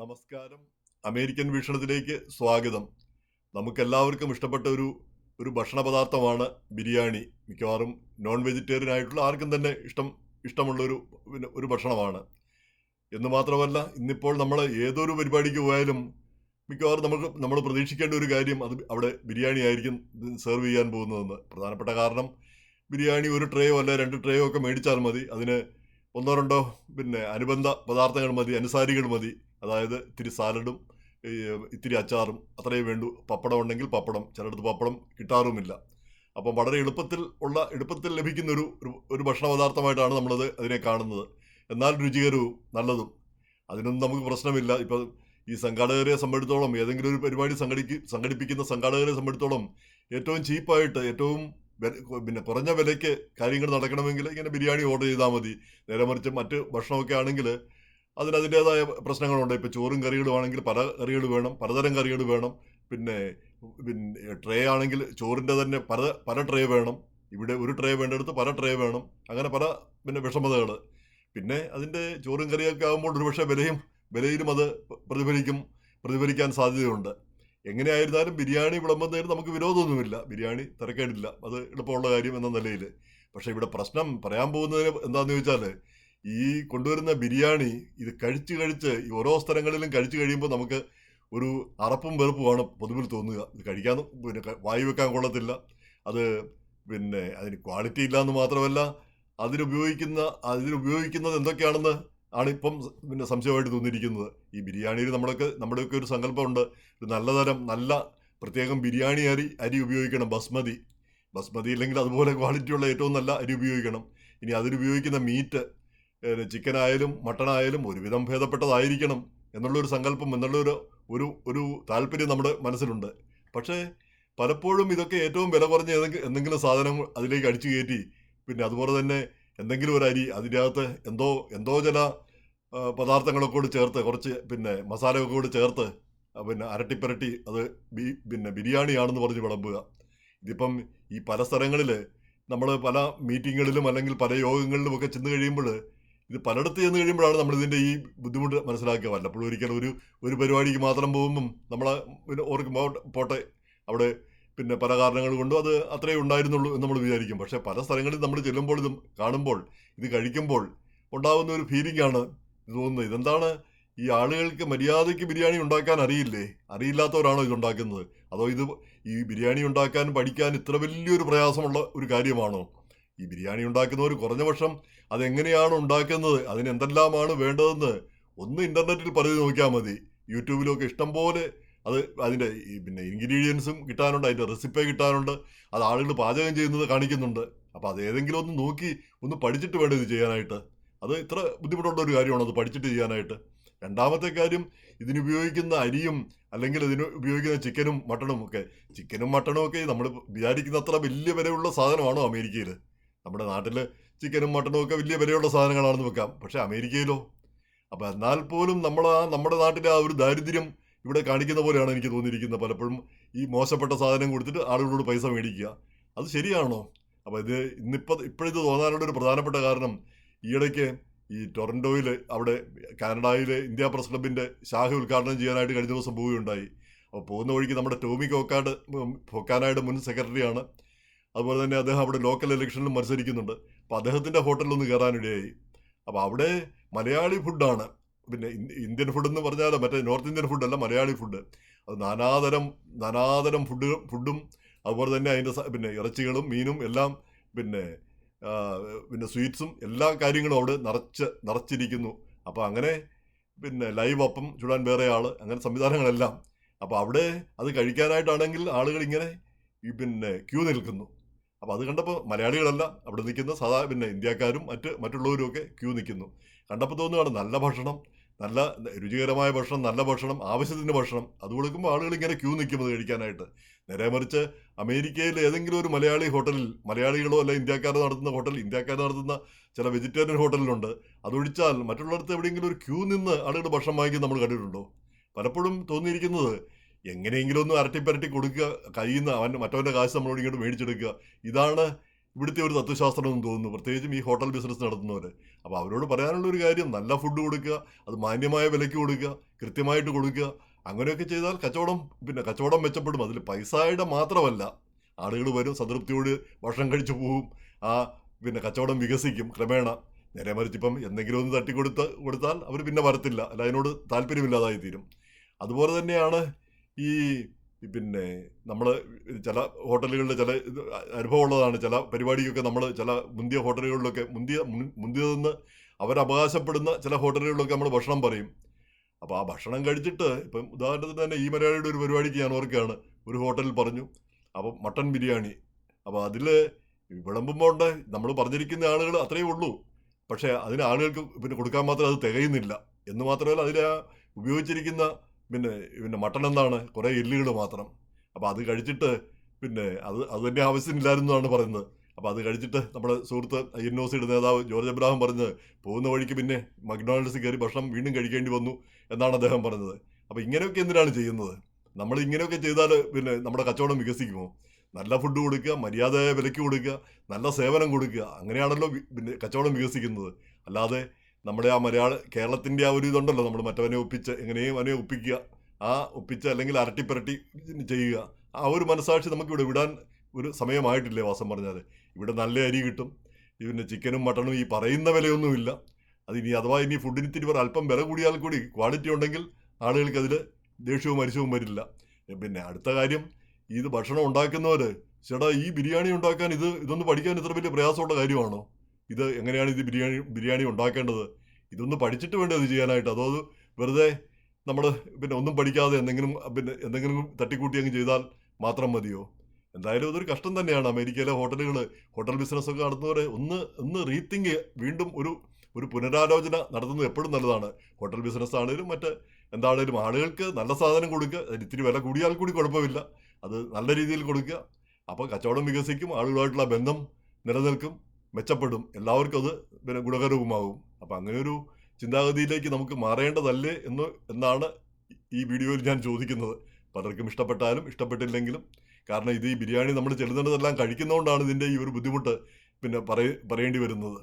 നമസ്കാരം. അമേരിക്കൻ വീക്ഷണത്തിലേക്ക് സ്വാഗതം. നമുക്കെല്ലാവർക്കും ഇഷ്ടപ്പെട്ട ഒരു ഒരു ഭക്ഷണ പദാർത്ഥമാണ് ബിരിയാണി. മിക്കവാറും നോൺ വെജിറ്റേറിയൻ ആയിട്ടുള്ള ആർക്കും തന്നെ ഇഷ്ടം ഇഷ്ടമുള്ളൊരു പിന്നെ ഒരു ഭക്ഷണമാണ്. എന്ന് മാത്രമല്ല ഇന്നിപ്പോൾ നമ്മൾ ഏതൊരു പരിപാടിക്ക് പോയാലും മിക്കവാറും നമുക്ക് നമ്മൾ പ്രതീക്ഷിക്കേണ്ട ഒരു കാര്യം അത് അവിടെ ബിരിയാണി ആയിരിക്കും സെർവ് ചെയ്യാൻ പോകുന്നതെന്ന്. പ്രധാനപ്പെട്ട കാരണം ബിരിയാണി ഒരു ട്രേയോ അല്ല രണ്ട് ട്രേയോ ഒക്കെ മേടിച്ചാൽ മതി. അതിന് ഒന്നോ രണ്ടോ പിന്നെ അനുബന്ധ പദാർത്ഥങ്ങൾ മതി അനുസാരികൾ മതി. അതായത് ഇത്തിരി സാലഡും ഇത്തിരി അച്ചാറും അത്രയും വേണ്ടു. പപ്പടം ഉണ്ടെങ്കിൽ പപ്പടം ചിലയിടത്ത് പപ്പടം കിട്ടാറുമില്ല. അപ്പം വളരെ എളുപ്പത്തിൽ ഉള്ള എളുപ്പത്തിൽ ലഭിക്കുന്ന ഒരു ഒരു- ഭക്ഷണ പദാർത്ഥമായിട്ടാണ് നമ്മളത് അതിനെ കാണുന്നത്. എന്നാൽ രുചികരവും നല്ലതും. അതിനൊന്നും നമുക്ക് പ്രശ്നമില്ല. ഇപ്പം ഈ സംഘാടകരെ സംബന്ധിച്ചിടത്തോളം ഏതെങ്കിലും ഒരു പരിപാടി സംഘടിക്ക് സംഘടിപ്പിക്കുന്ന സംഘാടകരെ സംബന്ധിച്ചിടത്തോളം ഏറ്റവും ചീപ്പായിട്ട് ഏറ്റവും പിന്നെ കുറഞ്ഞ വിലയ്ക്ക് കാര്യങ്ങൾ നടക്കണമെങ്കിൽ ഇങ്ങനെ ബിരിയാണി ഓർഡർ ചെയ്താൽ മതി. നേരെ മറിച്ച് മറ്റ് ഭക്ഷണമൊക്കെ ആണെങ്കിൽ അതിന് അതിന്റെതായ പ്രശ്നങ്ങളുണ്ട്. ഇപ്പോൾ ചോറും കറികളും ആണെങ്കിൽ പല കറികൾ വേണം പലതരം കറികൾ വേണം. പിന്നെ പിന്നെ ട്രേ ആണെങ്കിൽ ചോറിന്റെ തന്നെ പല പല ട്രേ വേണം. ഇവിടെ ഒരു ട്രേ വേണ്ടെടുത്ത് പല ട്രേ വേണം. അങ്ങനെ പല പിന്നെ വിഷമതകൾ പിന്നെ അതിന്റെ ചോറും കറിയൊക്കെ ആകുമ്പോൾ ഒരുപക്ഷെ വിലയും വിലയിലും അത് പ്രതിഫലിക്കും പ്രതിഫലിക്കാൻ സാധ്യതയുണ്ട്. എങ്ങനെയായിരുന്നാലും ബിരിയാണി വിളമ്പുന്നതിന് നമുക്ക് വിരോധമൊന്നുമില്ല. ബിരിയാണി തിരക്കേടില്ല. അത് എളുപ്പമുള്ള കാര്യം എന്ന നിലയിൽ പക്ഷേ ഇവിടെ പ്രശ്നം പറയാൻ പോകുന്നതിന് എന്താണെന്ന് ചോദിച്ചാൽ ഈ കൊണ്ടുവരുന്ന ബിരിയാണി ഇത് കഴിച്ച് കഴിച്ച് ഈ ഓരോ സ്ഥലങ്ങളിലും കഴിച്ചു കഴിയുമ്പോൾ നമുക്ക് ഒരു അറപ്പും വെറുപ്പുമാണ് പൊതുവിൽ തോന്നുക. ഇത് കഴിക്കാൻ പിന്നെ വായു വെക്കാൻ കൊള്ളത്തില്ല. അത് പിന്നെ അതിന് ക്വാളിറ്റി ഇല്ല എന്ന് മാത്രമല്ല അതിനുപയോഗിക്കുന്ന അതിനുപയോഗിക്കുന്നത് എന്തൊക്കെയാണെന്ന് ആണ് ഇപ്പം പിന്നെ സംശയമായിട്ട് തോന്നിയിരിക്കുന്നത്. ഈ ബിരിയാണിയിൽ നമ്മളൊക്കെ നമ്മുടെയൊക്കെ ഒരു സങ്കല്പമുണ്ട്. ഒരു നല്ല തരം നല്ല പ്രത്യേകം ബിരിയാണി അരി അരി ഉപയോഗിക്കണം ബസ്മതി. ബസ്മതി ഇല്ലെങ്കിൽ അതുപോലെ ക്വാളിറ്റിയുള്ള ഏറ്റവും നല്ല അരി ഉപയോഗിക്കണം. ഇനി അതിലുപയോഗിക്കുന്ന മീറ്റ് ചിക്കൻ ആയാലും മട്ടൺ ആയാലും ഒരുവിധം ഭേദപ്പെട്ടതായിരിക്കണം എന്നുള്ളൊരു സങ്കല്പം എന്നുള്ളൊരു ഒരു ഒരു താല്പര്യം നമ്മുടെ മനസ്സിലുണ്ട്. പക്ഷേ പലപ്പോഴും ഇതൊക്കെ ഏറ്റവും വില കുറഞ്ഞ എന്തെങ്കിലും സാധനം അതിലേക്ക് അടിച്ചു കയറ്റി പിന്നെ അതുപോലെ തന്നെ എന്തെങ്കിലും ഒരു അരി അതിന്റെ അകത്ത് എന്തോ എന്തോ ചില പദാർത്ഥങ്ങളൊക്കെ കൂടി ചേർത്ത് കുറച്ച് പിന്നെ മസാലയൊക്കെ കൂടി ചേർത്ത് പിന്നെ അരട്ടിപ്പരട്ടി അത് ബി പിന്നെ ബിരിയാണിയാണെന്ന് പറഞ്ഞ് വിളമ്പുക. ഇതിപ്പം ഈ പല സ്ഥലങ്ങളിൽ നമ്മൾ പല മീറ്റിങ്ങുകളിലും അല്ലെങ്കിൽ പല യോഗങ്ങളിലും ഒക്കെ ചെന്ന് കഴിയുമ്പോൾ ഇത് പലയിടത്ത് ചെന്ന് കഴിയുമ്പോഴാണ് നമ്മൾ ഇതിന്റെ ഈ ബുദ്ധിമുട്ട് മനസ്സിലാക്കുക. വല്ലപ്പോഴും ഒരിക്കലും ഒരു ഒരു പരിപാടിക്ക് മാത്രം പോകുമ്പം നമ്മൾ പിന്നെ ഓർക്കുമ്പോൾ പോട്ടെ. അവിടെ പിന്നെ പല കാരണങ്ങൾ കൊണ്ടും അത് അത്രയേ ഉണ്ടായിരുന്നുള്ളൂ എന്ന് നമ്മൾ വിചാരിക്കും. പക്ഷേ പല സ്ഥലങ്ങളിൽ നമ്മൾ ചെല്ലുമ്പോൾ ഇതും കാണുമ്പോൾ ഇത് കഴിക്കുമ്പോൾ ഉണ്ടാകുന്ന ഒരു ഫീലിംഗ് ആണ് തോന്നുന്നത്. ഇതെന്താണ്? ഈ ആളുകൾക്ക് മര്യാദയ്ക്ക് ബിരിയാണി ഉണ്ടാക്കാൻ അറിയില്ലേ? അറിയില്ലാത്തവരാണോ ഇത് ഉണ്ടാക്കുന്നത്? അതോ ഇത് ഈ ബിരിയാണി ഉണ്ടാക്കാൻ പഠിക്കാൻ ഇത്ര വലിയൊരു പ്രയാസമുള്ള ഒരു കാര്യമാണോ? ഈ ബിരിയാണി ഉണ്ടാക്കുന്നവർ കുറഞ്ഞ പക്ഷം അതെങ്ങനെയാണ് ഉണ്ടാക്കുന്നത്? അതിന് എന്തെല്ലാമാണ് വേണ്ടതെന്ന് ഒന്ന് ഇന്റർനെറ്റിൽ പലത് നോക്കിയാൽ മതി. യൂട്യൂബിലൊക്കെ ഇഷ്ടം പോലെ അത് അതിന്റെ പിന്നെ ഇൻഗ്രീഡിയൻസും കിട്ടാനുണ്ട് അതിന്റെ റെസിപ്പി കിട്ടാനുണ്ട്. അത് ആളുകൾ പാചകം ചെയ്യുന്നത് കാണിക്കുന്നുണ്ട്. അപ്പോൾ അത് ഏതെങ്കിലും ഒന്ന് നോക്കി ഒന്ന് പഠിച്ചിട്ട് വേണം ഇത് ചെയ്യാനായിട്ട്. അത് ഇത്ര ബുദ്ധിമുട്ടുള്ള ഒരു കാര്യമാണ് അത് പഠിച്ചിട്ട് ചെയ്യാനായിട്ട്. രണ്ടാമത്തെ കാര്യം ഇതിനുപയോഗിക്കുന്ന അരിയും അല്ലെങ്കിൽ ഇതിന് ഉപയോഗിക്കുന്ന ചിക്കനും മട്ടണും ഒക്കെ. ചിക്കനും മട്ടണും ഒക്കെ നമ്മൾ വിചാരിക്കുന്ന അത്ര വലിയ വിലയുള്ള സാധനമാണോ അമേരിക്കയിൽ? നമ്മുടെ നാട്ടിൽ ചിക്കനും മട്ടണും ഒക്കെ വലിയ വിലയുള്ള സാധനങ്ങളാണെന്ന് വെക്കാം. പക്ഷേ അമേരിക്കയിലോ? അപ്പോൾ എന്നാൽ പോലും നമ്മൾ ആ നമ്മുടെ നാട്ടിലെ ആ ഒരു ദാരിദ്ര്യം ഇവിടെ കാണിക്കുന്ന പോലെയാണ് എനിക്ക് തോന്നിയിരിക്കുന്നത്. പലപ്പോഴും ഈ മോശപ്പെട്ട സാധനം കൊടുത്തിട്ട് ആളുകളോട് പൈസ മേടിക്കുക. അത് ശരിയാണോ? അപ്പോൾ ഇത് ഇന്നിപ്പോൾ ഇപ്പോഴിത് തോന്നാനുള്ള ഒരു പ്രധാനപ്പെട്ട കാരണം ഈയിടയ്ക്ക് ഈ ടൊറന്റോയിൽ അവിടെ കാനഡയിലെ ഇന്ത്യ പ്രസ് ക്ലബിന്റെ ശാഖ ഉദ്ഘാടനം ചെയ്യാനായിട്ട് കഴിഞ്ഞ ദിവസം പോവുകയുണ്ടായി. അപ്പോൾ പോകുന്ന വഴിക്ക് നമ്മുടെ ടോമി കോക്കാട് ഫൊക്കാനയുടെ മുൻ സെക്രട്ടറിയാണ് അതുപോലെ തന്നെ അദ്ദേഹം അവിടെ ലോക്കൽ ഇലക്ഷനിലും മത്സരിക്കുന്നുണ്ട്. അപ്പോൾ അദ്ദേഹത്തിന്റെ ഹോട്ടലിലൊന്ന് കയറാനിടയായി. അപ്പോൾ അവിടെ മലയാളി ഫുഡാണ് പിന്നെ ഇന്ത്യൻ ഫുഡ് എന്ന് പറഞ്ഞാൽ മറ്റേ നോർത്ത് ഇന്ത്യൻ ഫുഡല്ല മലയാളി ഫുഡ് അത് നാനാതരം നാനാതരം ഫുഡ് ഫുഡും അതുപോലെ തന്നെ അതിന്റെ പിന്നെ ഇറച്ചികളും മീനും എല്ലാം പിന്നെ പിന്നെ സ്വീറ്റ്സും എല്ലാ കാര്യങ്ങളും അവിടെ നിറച്ച് നിറച്ചിരിക്കുന്നു. അപ്പോൾ അങ്ങനെ പിന്നെ ലൈവ് അപ്പം ചുടാൻ വേറെ ആൾ അങ്ങനെ സംവിധാനങ്ങളെല്ലാം. അപ്പോൾ അവിടെ അത് കഴിക്കാനായിട്ടാണെങ്കിൽ ആളുകൾ ഇങ്ങനെ ഈ പിന്നെ ക്യൂ നിൽക്കുന്നു. അപ്പോൾ അത് കണ്ടപ്പോൾ മലയാളികളല്ല അവിടെ നിൽക്കുന്ന സാധാ പിന്നെ ഇന്ത്യക്കാരും മറ്റ് മറ്റുള്ളവരും ഒക്കെ ക്യൂ നിൽക്കുന്നു. കണ്ടപ്പോൾ തോന്നുകയാണ് നല്ല ഭക്ഷണം നല്ല രുചികരമായ ഭക്ഷണം നല്ല ഭക്ഷണം ആവശ്യത്തിന് ഭക്ഷണം. അത് കൊടുക്കുമ്പോൾ ആളുകൾ ഇങ്ങനെ ക്യൂ നിൽക്കുന്നത് കഴിക്കാനായിട്ട്. നേരെ മറിച്ച് അമേരിക്കയിൽ ഏതെങ്കിലും ഒരു മലയാളി ഹോട്ടലിൽ മലയാളികളോ അല്ല ഇന്ത്യക്കാർ നടത്തുന്ന ഹോട്ടൽ ഇന്ത്യക്കാർ നടത്തുന്ന ചില വെജിറ്റേറിയൻ ഹോട്ടലിലുണ്ട് അതൊഴിച്ചാൽ മറ്റുള്ളിടത്ത് എവിടെയെങ്കിലും ഒരു ക്യൂ നിന്ന് ആളുകൾ ഭക്ഷണം വാങ്ങിക്കുന്നത് നമ്മൾ കണ്ടിട്ടുണ്ടോ? പലപ്പോഴും തോന്നിയിരിക്കുന്നത് എങ്ങനെയെങ്കിലും ഒന്ന് അരട്ടിപ്പരട്ടി കൊടുക്കുക. കഴിയുന്ന അവൻ മറ്റവന്റെ കാശ് നമ്മളോട് ഇങ്ങോട്ട് മേടിച്ചെടുക്കുക. ഇതാണ് ഇവിടുത്തെ ഒരു തത്വശാസ്ത്രം എന്ന് തോന്നുന്നു. പ്രത്യേകിച്ചും ഈ ഹോട്ടൽ ബിസിനസ് നടത്തുന്നവർ അപ്പോൾ അവരോട് പറയാനുള്ള ഒരു കാര്യം നല്ല ഫുഡ് കൊടുക്കുക അത് മാന്യമായ വിലയ്ക്ക് കൊടുക്കുക കൃത്യമായിട്ട് കൊടുക്കുക. അങ്ങനെയൊക്കെ ചെയ്താൽ കച്ചവടം പിന്നെ കച്ചവടം മെച്ചപ്പെടും. അതിൽ പൈസയുടെ മാത്രമല്ല ആളുകൾ വരും സംതൃപ്തിയോട് ഭക്ഷണം കഴിച്ചു പോകും ആ പിന്നെ കച്ചവടം വികസിക്കും ക്രമേണ. നേരെ മറിച്ച് ഇപ്പം എന്തെങ്കിലും ഒന്ന് തട്ടിക്കൊടുത്ത് കൊടുത്താൽ അവർ പിന്നെ വരത്തില്ല. അല്ല അതിനോട് താല്പര്യമില്ലാതായി തീരും അതുപോലെ തന്നെയാണ് ഈ പിന്നെ നമ്മൾ ചില ഹോട്ടലുകളിൽ ചില അനുഭവമുള്ളതാണ്. ചില പരിപാടിക്കൊക്കെ നമ്മൾ ചില മുന്തിയ ഹോട്ടലുകളിലൊക്കെ മുന്തിയ മുന്തിയതെന്ന് അവരവകാശപ്പെടുന്ന ചില ഹോട്ടലുകളിലൊക്കെ നമ്മൾ ഭക്ഷണം പറയും. അപ്പോൾ ആ ഭക്ഷണം കഴിച്ചിട്ട് ഇപ്പം ഉദാഹരണത്തിന് തന്നെ ഈ മലയാളിയുടെ ഒരു പരിപാടിക്ക് ഞാൻ ഓർക്കുകയാണ്. ഒരു ഹോട്ടലിൽ പറഞ്ഞു അപ്പം മട്ടൺ ബിരിയാണി. അപ്പോൾ അതിൽ വിളമ്പുമ്പോൾ ഉണ്ട് നമ്മൾ പറഞ്ഞിരിക്കുന്ന ആളുകൾ അത്രയേ ഉള്ളൂ. പക്ഷേ അതിന് ആളുകൾക്ക് പിന്നെ കൊടുക്കാൻ മാത്രം അത് തികയുന്നില്ല. എന്ന് മാത്രമല്ല അതിൽ ഉപയോഗിച്ചിരിക്കുന്ന പിന്നെ പിന്നെ മട്ടൺ എന്താണ്? കുറേ എല്ലുകൾ മാത്രം. അപ്പോൾ അത് കഴിച്ചിട്ട് പിന്നെ അത് അത് തന്നെ ആവശ്യമില്ലായിരുന്നു എന്നാണ് പറയുന്നത്. അപ്പോൾ അത് കഴിച്ചിട്ട് നമ്മുടെ സുഹൃത്ത് എൻ ഒ സിയുടെ നേതാവ് ജോർജ് അബ്രാഹം പറഞ്ഞത് പോകുന്ന വഴിക്ക് പിന്നെ മക്ഡൊണാൾഡ്സ് കയറി ഭക്ഷണം വീണ്ടും കഴിക്കേണ്ടി വന്നു എന്നാണ് അദ്ദേഹം പറഞ്ഞത്. അപ്പോൾ ഇങ്ങനെയൊക്കെ എന്തിനാണ് ചെയ്യുന്നത്? നമ്മൾ ഇങ്ങനെയൊക്കെ ചെയ്താൽ പിന്നെ നമ്മുടെ കച്ചവടം വികസിക്കുമോ? നല്ല ഫുഡ് കൊടുക്കുക മര്യാദയായ വിലയ്ക്ക് കൊടുക്കുക നല്ല സേവനം കൊടുക്കുക അങ്ങനെയാണല്ലോ പിന്നെ കച്ചവടം വികസിക്കുന്നത്. അല്ലാതെ നമ്മുടെ ആ മലയാള കേരളത്തിന്റെ ആ ഒരു ഇതുണ്ടല്ലോ നമ്മൾ മറ്റവനെ ഒപ്പിച്ച് എങ്ങനെയും അവനെ ഒപ്പിക്കുക. ആ ഒപ്പിച്ച് അല്ലെങ്കിൽ അരട്ടിപ്പരട്ടി ചെയ്യുക. ആ ഒരു മനസാക്ഷി നമുക്കിവിടെ വിടാൻ ഒരു സമയമായിട്ടില്ലേ വാസം പറഞ്ഞാൽ ഇവിടെ നല്ല അരി കിട്ടും. പിന്നെ ചിക്കനും മട്ടണും ഈ പറയുന്ന വിലയൊന്നുമില്ല. അത് ഇനി അഥവാ ഇനി ഫുഡിന് ഇത്തിരി അല്പം വില കൂടിയാൽ കൂടി ക്വാളിറ്റി ഉണ്ടെങ്കിൽ ആളുകൾക്ക് അതിൽ ദേഷ്യവും മരിച്ചവും വരില്ല. പിന്നെ അടുത്ത കാര്യം ഇത് ഭക്ഷണം ഉണ്ടാക്കുന്നവർ ചേട്ടാ ഈ ബിരിയാണി ഉണ്ടാക്കാൻ ഇത് ഇതൊന്ന് പഠിക്കാൻ ഇത്ര വലിയ പ്രയാസമുള്ള കാര്യമാണോ? ഇത് എങ്ങനെയാണ് ഇത് ബിരിയാണി ബിരിയാണി ഉണ്ടാക്കേണ്ടത്? ഇതൊന്ന് പഠിച്ചിട്ട് വേണ്ടേ അത് ചെയ്യാനായിട്ട്? അതോ വെറുതെ നമ്മൾ പിന്നെ ഒന്നും പഠിക്കാതെ എന്തെങ്കിലും പിന്നെ എന്തെങ്കിലും തട്ടിക്കൂട്ടി അങ്ങ് ചെയ്താൽ മാത്രം മതിയോ? എന്തായാലും ഇതൊരു കഷ്ടം തന്നെയാണ്. അമേരിക്കയിലെ ഹോട്ടലുകൾ ഹോട്ടൽ ബിസിനസ്സൊക്കെ നടത്തുന്നവരെ ഒന്ന് ഒന്ന് റീത്തിങ്ക് വീണ്ടും ഒരു ഒരു പുനരാലോചന നടത്തുന്നത് എപ്പോഴും നല്ലതാണ്. ഹോട്ടൽ ബിസിനസ് ആണെങ്കിലും മറ്റ് എന്താണേലും ആളുകൾക്ക് നല്ല സാധനം കൊടുക്കുക. അതിന് ഇത്തിരി വില കൂടിയാൽ കൂടി കുഴപ്പമില്ല. അത് നല്ല രീതിയിൽ കൊടുക്കുക. അപ്പോൾ കച്ചവടം വികസിക്കും ആളുകളുമായിട്ടുള്ള ബന്ധം നിലനിൽക്കും. മെച്ചപ്പെടും. എല്ലാവർക്കും അത് പിന്നെ ഗുണകരവുമാകും. അപ്പം അങ്ങനെ ഒരു ചിന്താഗതിയിലേക്ക് നമുക്ക് മാറേണ്ടതല്ലേ എന്ന് എന്നാണ് ഈ വീഡിയോയിൽ ഞാൻ ചോദിക്കുന്നത്. പലർക്കും ഇഷ്ടപ്പെട്ടാലും ഇഷ്ടപ്പെട്ടില്ലെങ്കിലും. കാരണം ഇത് ഈ ബിരിയാണി നമ്മൾ ചെല്ലുന്നിടത്തെല്ലാം കഴിക്കുന്നതുകൊണ്ടാണ് ഇതിന്റെ ഈ ഒരു ബുദ്ധിമുട്ട് പിന്നെ പറയ പറയേണ്ടി വരുന്നത്.